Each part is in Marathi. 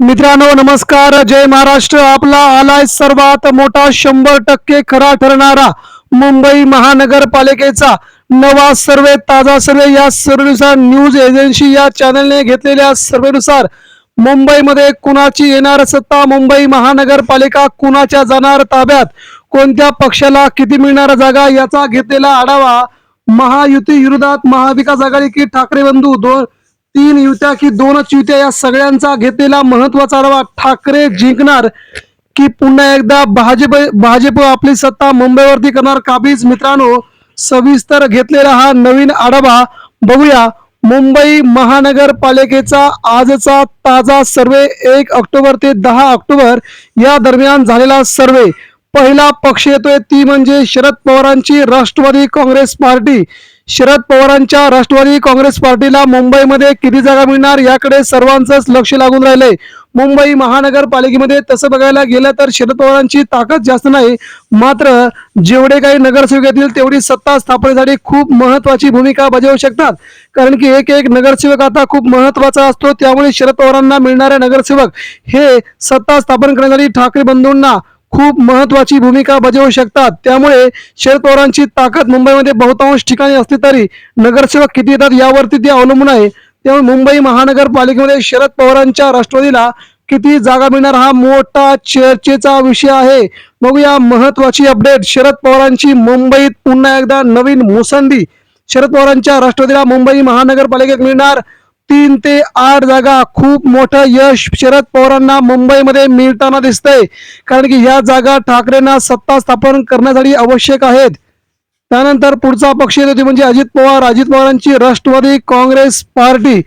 मित्रांनो नमस्कार. जय महाराष्ट्र. आपला आलाय सर्वात मोठा शंभर टक्के खरा ठरणारा मुंबई महानगरपालिकेचा नवा सर्वे ताजा सर्वे. या सर्वेनुसार न्यूज एजन्सी या चॅनलने घेतलेल्या सर्वेनुसार मुंबईमध्ये कुणाची येणार सत्ता? मुंबई महानगरपालिका कुणाच्या जाणार ताब्यात? कोणत्या पक्षाला किती मिळणार जागा? याचा घेतलेला आढावा महायुती विरोधात महाविकास आघाडी की ठाकरे बंधू दोन तीन युत्या की दोनच युत्या या सगळ्यांचा घेतलेला महत्त्वाचा आढावा ठाकरे जिंकणार की पुन्हा एकदा भाजप भाजप आपली सत्ता मुंबईवरती करणार काबीज मित्रांनो सविस्तर घेतलेला हा नवीन आढावा बघूया. मुंबई महानगरपालिकेचा आजचा ताजा सर्वे एक ऑक्टोबर ते दहा ऑक्टोबर या दरम्यान झालेला सर्वे. पहिला पक्ष येतोय ती म्हणजे शरद पवारांची राष्ट्रवादी काँग्रेस पार्टी. शरद पवारांच्या राष्ट्रवादी काँग्रेस पार्टीला मुंबईमध्ये किती जागा मिळणार याकडे सर्वांचंच लक्ष लागून राहिलंय. मुंबई महानगरपालिकेमध्ये तसं बघायला गेलं तर शरद पवारांची ताकद जास्त नाही. मात्र जेवढे काही नगरसेवक येतील तेवढी सत्ता स्थापनेसाठी खूप महत्वाची भूमिका बजावू शकतात. कारण की एक एक नगरसेवक आता खूप महत्त्वाचा असतो. त्यामुळे शरद पवारांना मिळणारे नगरसेवक हे सत्ता स्थापन करण्यासाठी ठाकरे बंधूंना खूप महत्वाची भूमिका बजावू शकतात. त्यामुळे शरद पवारांची ताकद मुंबईमध्ये बहुतांश ठिकाणी असली तरी नगरसेवक किती येतात यावरती ते अवलंबून आहे. त्यामुळे मुंबई महानगरपालिकेमध्ये शरद पवारांच्या राष्ट्रवादीला किती जागा मिळणार हा मोठा चर्चेचा विषय आहे. बघूया महत्वाची अपडेट. शरद पवारांची मुंबईत पुन्हा एकदा नवीन मुसंडी. शरद पवारांच्या राष्ट्रवादीला मुंबई महानगरपालिकेत मिळणार. तीन ते आठ जागा खूप मोठं यश शरद पवारांना मुंबईमध्ये मिळताना दिसतंय. कारण की ह्या जागा ठाकरेंना सत्ता स्थापन करण्यासाठी आवश्यक आहेत. त्यानंतर पुढचा पक्ष येतो म्हणजे अजित पवार. अजित पवारांची राष्ट्रवादी काँग्रेस पार्टी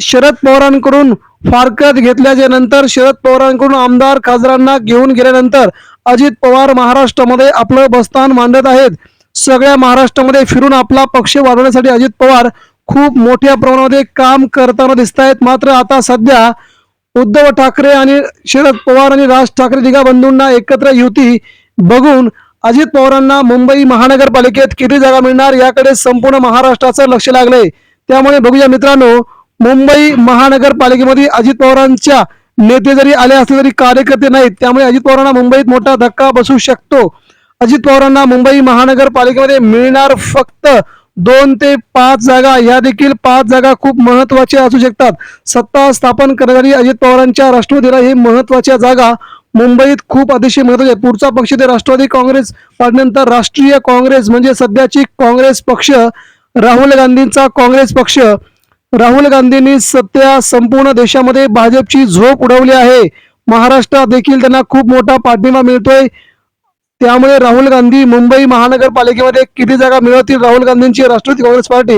शरद पवारांकडून फारकत घेतल्याच्या नंतर शरद पवारांकडून आमदार खासदारांना घेऊन गेल्यानंतर अजित पवार महाराष्ट्रामध्ये आपलं बस्तान मांडत आहेत. सगळ्या महाराष्ट्रामध्ये फिरून आपला पक्ष वाढवण्यासाठी अजित पवार खूप मोठ्या प्रमाणामध्ये काम करताना दिसत आहेत मात्र आता सध्या उद्धव ठाकरे आणि शरद पवार आणि राज ठाकरे दिघा बंधूंना एकत्र युती बघून अजित पवारांना मुंबई महानगरपालिकेत किती जागा मिळणार याकडे संपूर्ण महाराष्ट्राचं लक्ष लागलंय. त्यामुळे बघूया मित्रांनो मुंबई महानगरपालिकेमध्ये अजित पवारांच्या नेते जरी आले असले तरी कार्यकर्ते नाहीत. त्यामुळे अजित पवारांना मुंबईत मोठा धक्का बसू शकतो. अजित पवारांना मुंबई महानगरपालिकेमध्ये मिळणार फक्त दोन ते पाच जागा या देखील पाच जागा खूप महत्त्वाच्या असू शकतात. सत्ता स्थापन करणारी अजित पवारांच्या राष्ट्रवादीला ही महत्त्वाच्या जागा. मुंबईत खूप अतिशय महत्त्वाचे आहेत. पुढचा पक्ष ते राष्ट्रवादी काँग्रेस पाडल्यानंतर राष्ट्रीय काँग्रेस म्हणजे सध्याची काँग्रेस पक्ष राहुल गांधींचा काँग्रेस पक्ष. राहुल गांधींनी सध्या संपूर्ण देशामध्ये भाजपची झोप उडवली आहे. महाराष्ट्रात देखील त्यांना खूप मोठा पाठिंबा मिळतोय. त्यामुळे राहुल गांधी मुंबई महानगरपालिकेमध्ये किती जागा मिळवतील? राहुल गांधींची राष्ट्रवादी काँग्रेस पार्टी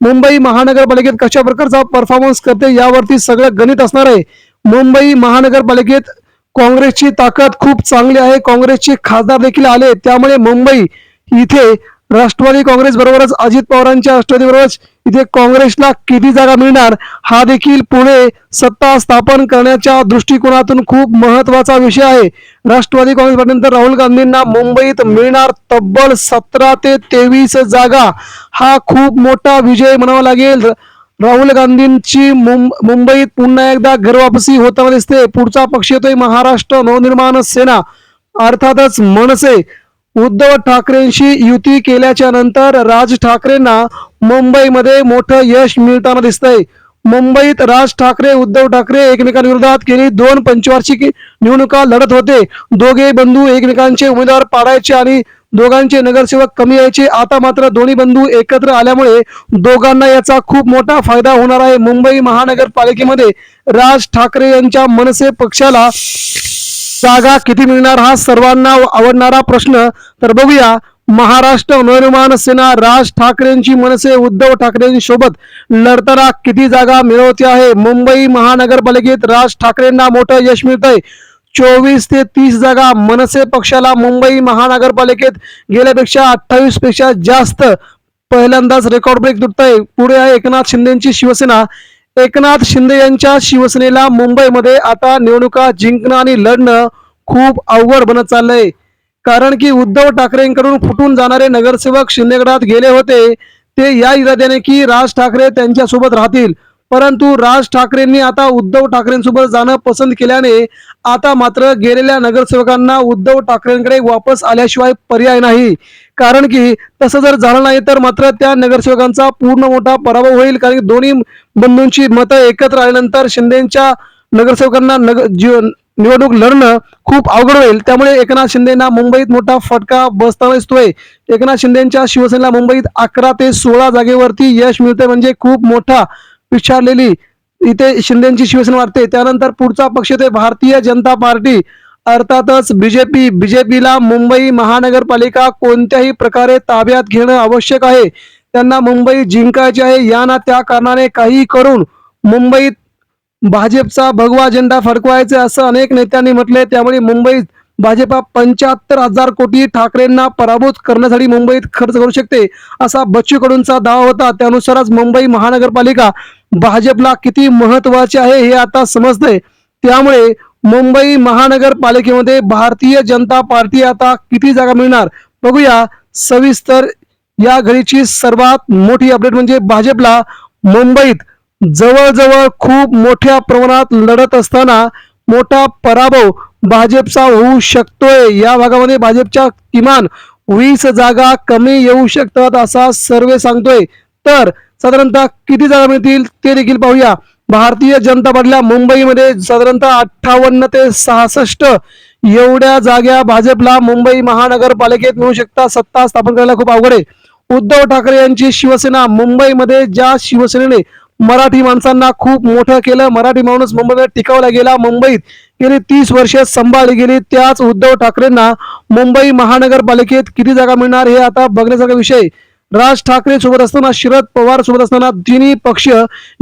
मुंबई महानगरपालिकेत कशा प्रकारचा परफॉर्मन्स करते यावरती सगळं गणित असणार आहे. मुंबई महानगरपालिकेत काँग्रेसची ताकद खूप चांगली आहे. काँग्रेसचे खासदार देखील आले. त्यामुळे मुंबई इथे राष्ट्रवादी काँग्रेस बरोबरच अजित पवारांच्या राष्ट्रवादी बरोबरच इथे काँग्रेसला किती जागा मिळणार हा देखील पुढे सत्ता स्थापन करण्याच्या दृष्टिकोनातून खूप महत्त्वाचा विषय आहे. राष्ट्रवादी काँग्रेस पार्टीनंतर राहुल गांधींना मुंबईत मिळणार तब्बल सतरा ते तेवीस जागा. हा खूप मोठा विजय म्हणावा लागेल. राहुल गांधींची मुंबईत पुन्हा एकदा घरवापसी होताना दिसते. पुढचा पक्ष येतोय महाराष्ट्र नवनिर्माण सेना. अर्थातच मनसे. उद्धव ठाकरेंशी युती केल्याच्यानंतर राज ठाकरेंना मुंबईमध्ये मोठं यश मिळताना दिसतंय. मुंबईत राज ठाकरे उद्धव ठाकरे एकमेकांविरोधात गेली दोन पंचवार्षिक निवडणुका लढत होते. दोघे बंधू एकमेकांचे उमेदवार पाडायचे आणि दोघांचे नगरसेवक कमी यायचे. आता मात्र दोन्ही बंधू एकत्र आल्यामुळे दोघांना याचा खूप मोठा फायदा होणार आहे. मुंबई महानगरपालिकेमध्ये राज ठाकरे यांच्या मनसे पक्षाला जागा किती मिळणार हा सर्वांना आवडणारा प्रश्न? तर बघूया. महाराष्ट्र नवनिर्माण सेना राज ठाकरेंची मनसे उद्धव ठाकरेंसोबत लढताना किती जागा मिळवते आहे? मुंबई महानगरपालिकेत राज ठाकरेंना मोठं यश मिळत आहे चोवीस ते तीस जागा मनसे पक्षाला मुंबई महानगरपालिकेत गेल्यापेक्षा अठ्ठावीसपेक्षा जास्त पहिल्यांदाच रेकॉर्ड ब्रेक तुटतंय पुढे आहे एकनाथ शिंदेची शिवसेना. एकनाथ शिंदे यांच्या शिवसेनेला मुंबईमध्ये आता निवडणुका जिंकणं आणि लढणं खूप अवघड बनत चाललंय. कारण की उद्धव ठाकरेंकडून फुटून जाणारे नगरसेवक शिंदेगडात गेले होते. ते या इराद्याने की राज ठाकरे त्यांच्यासोबत राहतील? परंतु राज ठाकरेंनी आता उद्धव ठाकरेंसोबत जाणं पसंत केल्याने आता मात्र गेलेल्या नगरसेवकांना उद्धव ठाकरेंकडे वापस आल्याशिवाय पर्याय नाही. कारण की तसं जर झालं नाही तर मात्र त्या नगरसेवकांचा पूर्ण मोठा पराभव होईल. कारण की दोन्ही बंधूंची मतं एकत्र आल्यानंतर शिंदेच्या नगरसेवकांना नगर जीव निवडणूक लढणं खूप अवघड होईल. त्यामुळे एकनाथ शिंदेना मुंबईत मोठा फटका बसताना दिसतोय. एकनाथ शिंदेच्या शिवसेनेला मुंबईत अकरा ते सोळा जागेवरती यश मिळते म्हणजे खूप मोठा पिछाडलेली इथे शिंदेची शिवसेना वाढते. त्यानंतर पुढचा पक्ष ते भारतीय जनता पार्टी. अर्थातच बीजेपी बीजेपीला मुंबई महानगरपालिका कोणत्याही प्रकारे ताब्यात घेणं आवश्यक आहे. त्यांना मुंबई जिंकायची आहे. या ना त्या कारणाने काही करून मुंबईत भाजपचा भगवा झेंडा फडकवायचा असं अनेक नेत्यांनी म्हटले त्यामुळे मुंबईत भाजपा पंच्याहत्तर हजार कोटी ठाकरेंना पराभूत करण्यासाठी मुंबईत खर्च करू शकते असा बच्चू कडूंचा दावा होता. त्यानुसारच मुंबई महानगरपालिका भाजपला किती महत्त्वाचे आहे हे आता समजते त्यामुळे मुंबई महानगरपालिकेमध्ये भारतीय जनता पार्टी आता किती जागा मिळणार? बघूया. सविस्तर या घडीची सर्वात मोठी अपडेट म्हणजे भाजपला मुंबईत जवळजवळ खूप मोठ्या प्रमाणात लढत असताना मोठा पराभव भाजपचा होऊ शकतोय. या भागामध्ये भाजपच्या किमान वीस जागा कमी येऊ शकतात असा सर्वे सांगतोय. तर साधारणतः किती जागा मिळतील ते देखील पाहूया. भारतीय जनता पार्टीला मुंबईमध्ये साधारणतः अठ्ठावन्न ते सहासष्ट एवढ्या जागा भाजपला मुंबई महानगरपालिकेत मिळू शकतात. सत्ता स्थापन करायला खूप अवघड आहे. उद्धव ठाकरे यांची शिवसेना मुंबईमध्ये ज्या शिवसेनेने मराठी माणसांना खूप मोठं केलं. मराठी माणूस मुंबईला टिकवला गेला. मुंबईत गेली तीस वर्षे सांभाळली गेली. त्याच उद्धव ठाकरेंना मुंबई महानगरपालिकेत किती जागा मिळणार हे आता बघण्यासारखा विषय. आहे. राज ठाकरे सोबत असताना शरद पवार सोबत असताना तिन्ही पक्ष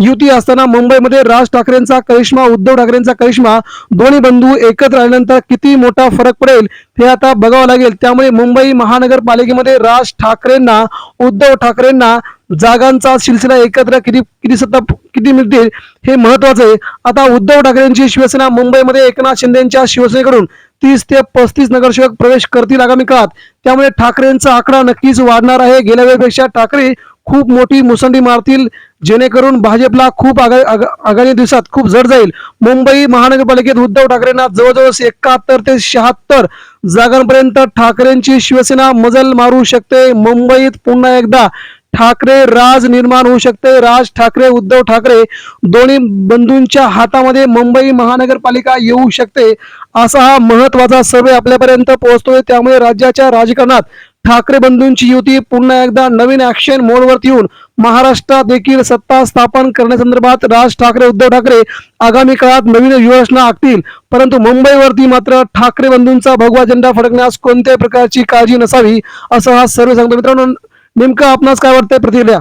युती असताना मुंबईमध्ये राज ठाकरेंचा करिश्मा उद्धव ठाकरेंचा करिश्मा दोन्ही बंधू एकत्र आल्यानंतर किती मोठा फरक पडेल हे आता बघावं लागेल. त्यामुळे मुंबई महानगरपालिकेमध्ये राज ठाकरेंना उद्धव ठाकरेंना जागांचा सिलसिला एकत्र किती किती सत्ता किती मिळतील हे महत्वाचं आहे. आता उद्धव ठाकरेंची शिवसेना मुंबईमध्ये एकनाथ शिंदेच्या शिवसेनेकडून तीस ते पस्तीस नगरसेवक प्रवेश करतील आगामी काळात. त्यामुळे ठाकरेंचा आकडा नक्कीच वाढणार आहे. गेल्या वेळेपेक्षा ठाकरे खूप मोठी मुसंडी मारतील. जेणेकरून भाजपला खूप आगा- आगा- आगामी दिवसात खूप जड जाईल. मुंबई महानगरपालिकेत उद्धव ठाकरेंना जवळजवळ एकाहत्तर ते शहात्तर जागांपर्यंत ठाकरेंची शिवसेना मजल मारू शकते. मुंबईत पुन्हा एकदा ठाकरे राज निर्माण होऊ शकते. राज ठाकरे उद्धव ठाकरे दोन्ही बंधूंच्या हातामध्ये मुंबई महानगरपालिका येऊ शकते असा हा महत्त्वाचा सर्वे आपल्यापर्यंत पोहोचतोय. त्यामुळे राज्याच्या राजकारणात ठाकरे बंधूंची युती पुन्हा एकदा नवीन ऍक्शन मोडवरती येऊन महाराष्ट्रात देखील सत्ता स्थापन करण्यासंदर्भात राज ठाकरे उद्धव ठाकरे आगामी काळात नवीन योजना आखतील. परंतु मुंबईवरती मात्र ठाकरे बंधूंचा भगवा झेंडा फडकण्यास कोणत्याही प्रकारची काळजी नसावी असं हा सर्व सांगतो. मित्रांनो नेमकं आपणास काय वाटतंय प्रतिक्रिया?